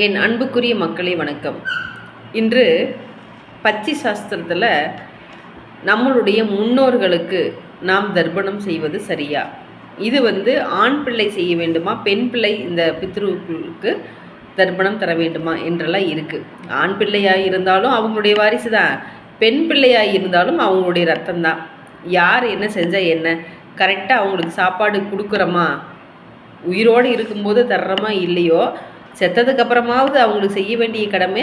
என் அன்புக்குரிய மக்களே வணக்கம். இன்று பச்சி சாஸ்திரத்தில் நம்மளுடைய முன்னோர்களுக்கு நாம் தர்ப்பணம் செய்வது சரியா? இது வந்து ஆண் பிள்ளை செய்ய வேண்டுமா பெண் பிள்ளை இந்த பித்ருக்களுக்கு தர்ப்பணம் தர வேண்டுமா என்றெல்லாம் இருக்குது ஆண் பிள்ளையாக இருந்தாலும் அவங்களுடைய வாரிசு தான் பெண் பிள்ளையாக இருந்தாலும் அவங்களுடைய ரத்தம் தான் யார் என்ன செஞ்சால் என்ன? கரெக்டாக அவங்களுக்கு சாப்பாடு கொடுக்குறோமா? உயிரோடு இருக்கும்போது தர்றோமா இல்லையோ செத்ததுக்கு அப்புறமாவது அவங்களுக்கு செய்ய வேண்டிய கடமை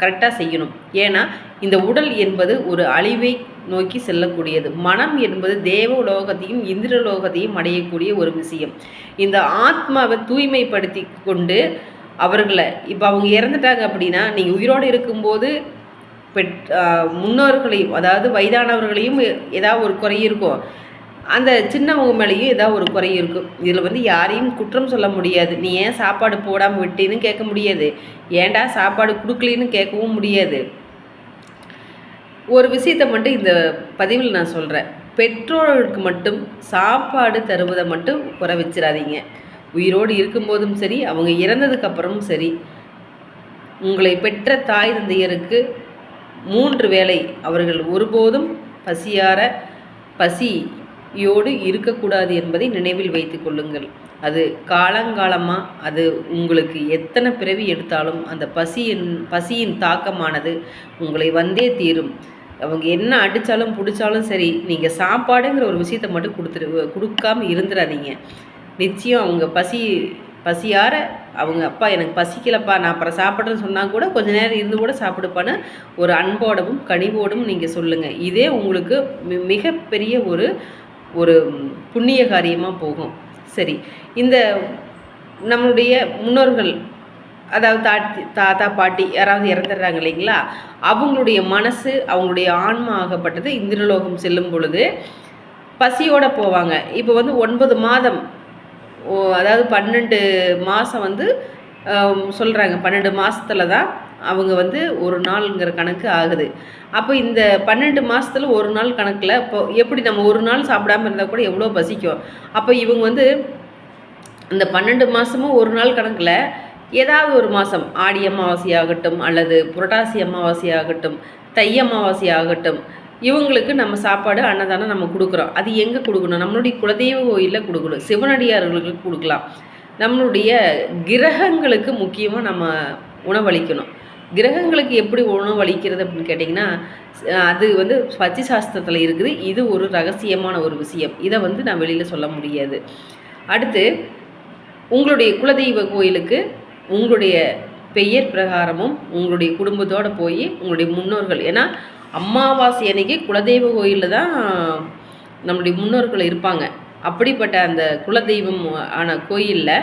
கரெக்டாக செய்யணும். ஏன்னா இந்த உடல் என்பது ஒரு அழிவை நோக்கி செல்லக்கூடியது. மனம் என்பது தேவ உலோகத்தையும் இந்திரலோகத்தையும் அடையக்கூடிய ஒரு விஷயம். இந்த ஆத்மாவை தூய்மைப்படுத்தி கொண்டு அவர்களை இப்போ அவங்க இறந்துட்டாங்க அப்படின்னா நீங்கள் உயிரோடு இருக்கும்போது பெட் முன்னோர்களையும் அதாவது வயதானவர்களையும் ஏதாவது ஒரு குறை இருக்கும். அந்த சின்னவங்க மேலேயும் ஏதாவது ஒரு குறை இருக்கும். இதில் வந்து யாரையும் குற்றம் சொல்ல முடியாது. நீ ஏன் சாப்பாடு போடாமல் விட்டேன்னு கேட்க முடியாது. ஏன்டா சாப்பாடு கொடுக்கலின்னு கேட்கவும் முடியாது. ஒரு விஷயத்தை மட்டும் இந்த பதிவில் நான் சொல்கிறேன் பெற்றோர்களுக்கு மட்டும் சாப்பாடு தருவதை மட்டும் குறை வச்சிடாதீங்க உயிரோடு இருக்கும்போதும் சரி அவங்க இறந்ததுக்கப்புறமும் சரி உங்களை பெற்ற தாய் தந்தையருக்கு மூன்று வேளை அவர்கள் ஒருபோதும் பசியார பசி யோடு இருக்கக்கூடாது என்பதை நினைவில் வைத்து கொள்ளுங்கள். அது காலங்காலமாக அது உங்களுக்கு எத்தனை பிறவி எடுத்தாலும் அந்த பசியின் பசியின் தாக்கமானது உங்களை வந்தே தீரும். அவங்க என்ன அடித்தாலும் பிடிச்சாலும் சரி நீங்கள் சாப்பாடுங்கிற ஒரு விஷயத்தை மட்டும் கொடுத்துரு கொடுக்காம இருந்துடாதீங்க நிச்சயம் அவங்க பசி பசியார அவங்க அப்பா எனக்கு பசிக்கலப்பா நான் அப்புறம் சாப்பிட்றேன்னு சொன்னால் கூட கொஞ்ச நேரம் இருந்து கூட சாப்பிடுப்பான்னு ஒரு அன்போடவும் கனிவோடும் நீங்கள் சொல்லுங்கள் இதே உங்களுக்கு மிகப்பெரிய ஒரு ஒரு புண்ணிய காரியமாக போகும். சரி. இந்த நம்மளுடைய முன்னோர்கள் அதாவது தாட்டி தாத்தா பாட்டி யாராவது இறந்துடுறாங்க இல்லைங்களா? அவங்களுடைய மனசு அவங்களுடைய ஆன்மா ஆகப்பட்டது இந்திரலோகம் செல்லும் பொழுது பசியோடு போவாங்க. இப்போ வந்து ஒன்பது மாதம் அதாவது பன்னெண்டு மாதம் வந்து சொல்கிறாங்க பன்னெண்டு மாதத்தில் தான் அவங்க வந்து ஒரு நாளுங்கிற கணக்கு ஆகுது. அப்போ இந்த பன்னெண்டு மாதத்தில் ஒரு நாள் கணக்கில் இப்போ எப்படி நம்ம ஒரு நாள் சாப்பிடாம இருந்தால் கூட எவ்வளோ பசிக்கும்? அப்போ இவங்க வந்து இந்த பன்னெண்டு மாதமும் ஒரு நாள் கணக்கில் ஏதாவது ஒரு மாதம் ஆடி அமாவாசை ஆகட்டும் அல்லது புரட்டாசி அமாவாசை ஆகட்டும் தை அமாவாசை ஆகட்டும் இவங்களுக்கு நம்ம சாப்பாடு அன்னதானம் நம்ம கொடுக்குறோம். அது எங்கே கொடுக்கணும்? நம்மளுடைய குலதெய்வ கோயிலில் கொடுக்கணும். சிவனடியார்களுக்கு கொடுக்கலாம். நம்மளுடைய கிரகங்களுக்கு முக்கியமாக நம்ம உணவளிக்கணும். கிரகங்களுக்கு எப்படி உணவு அளிக்கிறது அப்படின்னு கேட்டிங்கன்னா அது வந்து பச்சி சாஸ்திரத்தில் இருக்குது. இது ஒரு ரகசியமான ஒரு விஷயம். இதை வந்து நான் வெளியில் சொல்ல முடியாது. அடுத்து உங்களுடைய குலதெய்வ கோயிலுக்கு உங்களுடைய பெயர் பிரகாரமும் உங்களுடைய குடும்பத்தோடு போய் உங்களுடைய முன்னோர்கள். ஏன்னா அமாவாசை அன்னைக்கு குலதெய்வ கோயிலில் தான் நம்முடைய முன்னோர்கள் இருப்பாங்க. அப்படிப்பட்ட அந்த குலதெய்வம் ஆன கோயிலில்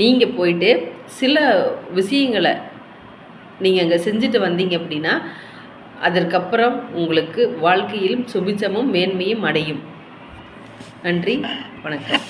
நீங்கள் போயிட்டு சில விஷயங்களை நீங்கள் அங்கே செஞ்சுட்டு வந்தீங்க அப்படின்னா அதற்கப்புறம் உங்களுக்கு வாழ்க்கையிலும் சுபிச்சமும் மேன்மையும் அடையும். நன்றி வணக்கம்.